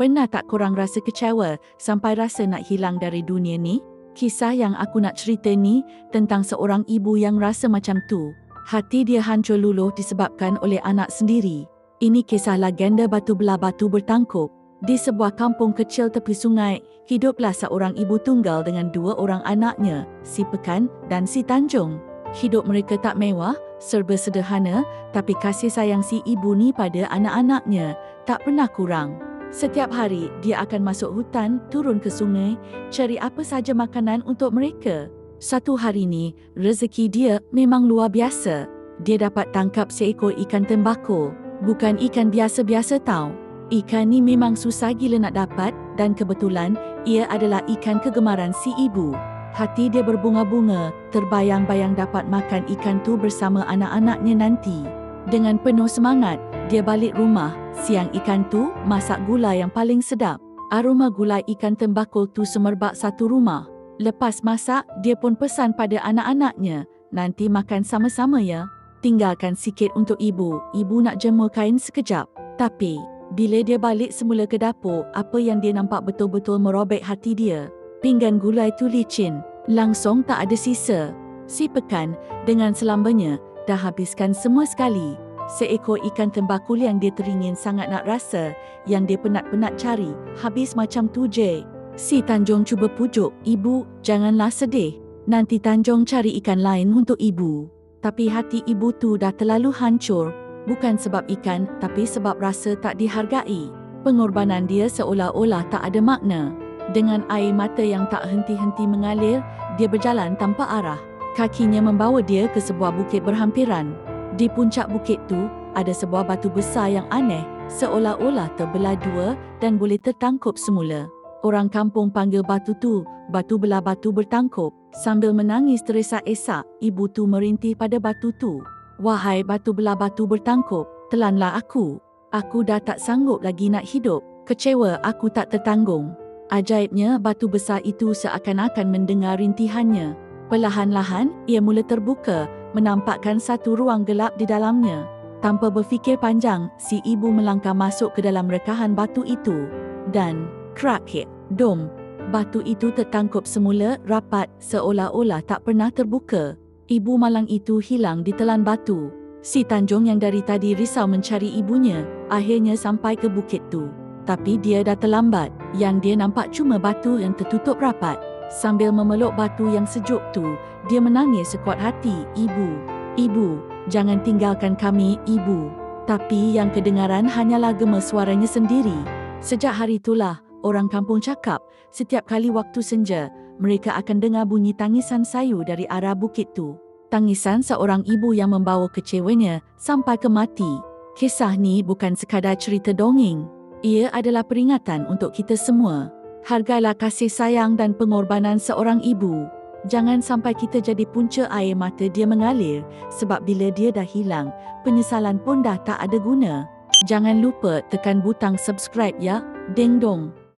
Pernah tak korang rasa kecewa sampai rasa nak hilang dari dunia ni? Kisah yang aku nak cerita ni tentang seorang ibu yang rasa macam tu. Hati dia hancur luluh disebabkan oleh anak sendiri. Ini kisah legenda batu belah batu bertangkup. Di sebuah kampung kecil tepi sungai, hiduplah seorang ibu tunggal dengan dua orang anaknya, si Pekan dan si Tanjung. Hidup mereka tak mewah, serba sederhana, tapi kasih sayang si ibu ni pada anak-anaknya tak pernah kurang. Setiap hari, dia akan masuk hutan, turun ke sungai, cari apa saja makanan untuk mereka. Satu hari ni, rezeki dia memang luar biasa. Dia dapat tangkap seekor ikan tembakau. Bukan ikan biasa-biasa tau. Ikan ni memang susah gila nak dapat dan kebetulan ia adalah ikan kegemaran si ibu. Hati dia berbunga-bunga, terbayang-bayang dapat makan ikan tu bersama anak-anaknya nanti. Dengan penuh semangat, dia balik rumah, siang ikan tu masak gula yang paling sedap. Aroma gulai ikan tembakau tu semerbak satu rumah. Lepas masak, dia pun pesan pada anak-anaknya, nanti makan sama-sama ya. Tinggalkan sikit untuk ibu, ibu nak jemur kain sekejap. Tapi, bila dia balik semula ke dapur, apa yang dia nampak betul-betul merobek hati dia. Pinggan gulai tu licin, langsung tak ada sisa. Si pekan dengan selambanya dah habiskan semua sekali seekor ikan tembakul yang dia teringin sangat nak rasa, yang dia penat-penat cari, habis macam tu je. Si Tanjung cuba pujuk, ibu, janganlah sedih. Nanti Tanjung cari ikan lain untuk ibu. Tapi hati ibu tu dah terlalu hancur, bukan sebab ikan, tapi sebab rasa tak dihargai. Pengorbanan dia seolah-olah tak ada makna. Dengan air mata yang tak henti-henti mengalir, dia berjalan tanpa arah. Kakinya membawa dia ke sebuah bukit berhampiran. Di puncak bukit tu, ada sebuah batu besar yang aneh, seolah-olah terbelah dua dan boleh tertangkup semula. Orang kampung panggil batu tu, batu belah batu bertangkup. Sambil menangis teresak-esak, ibu tu merintih pada batu tu. Wahai batu belah batu bertangkup, telanlah aku. Aku dah tak sanggup lagi nak hidup. Kecewa aku tak tertanggung. Ajaibnya, batu besar itu seakan-akan mendengar rintihannya. Perlahan-lahan, ia mula terbuka menampakkan satu ruang gelap di dalamnya. Tanpa berfikir panjang, si ibu melangkah masuk ke dalam rekahan batu itu. Dan, krakit, dom, batu itu tertangkup semula rapat seolah-olah tak pernah terbuka. Ibu malang itu hilang di telan batu. Si Tanjung yang dari tadi risau mencari ibunya, akhirnya sampai ke bukit tu. Tapi dia dah terlambat, yang dia nampak cuma batu yang tertutup rapat. Sambil memeluk batu yang sejuk tu, dia menangis sekuat hati, Ibu, Ibu, jangan tinggalkan kami, Ibu. Tapi yang kedengaran hanyalah gemes suaranya sendiri. Sejak hari itulah, orang kampung cakap, setiap kali waktu senja, mereka akan dengar bunyi tangisan sayu dari arah bukit tu. Tangisan seorang ibu yang membawa kecewanya sampai ke mati. Kisah ni bukan sekadar cerita dongeng. Ia adalah peringatan untuk kita semua. Hargailah kasih sayang dan pengorbanan seorang ibu. Jangan sampai kita jadi punca air mata dia mengalir sebab bila dia dah hilang, penyesalan pun dah tak ada guna. Jangan lupa tekan butang subscribe ya. Ding dong.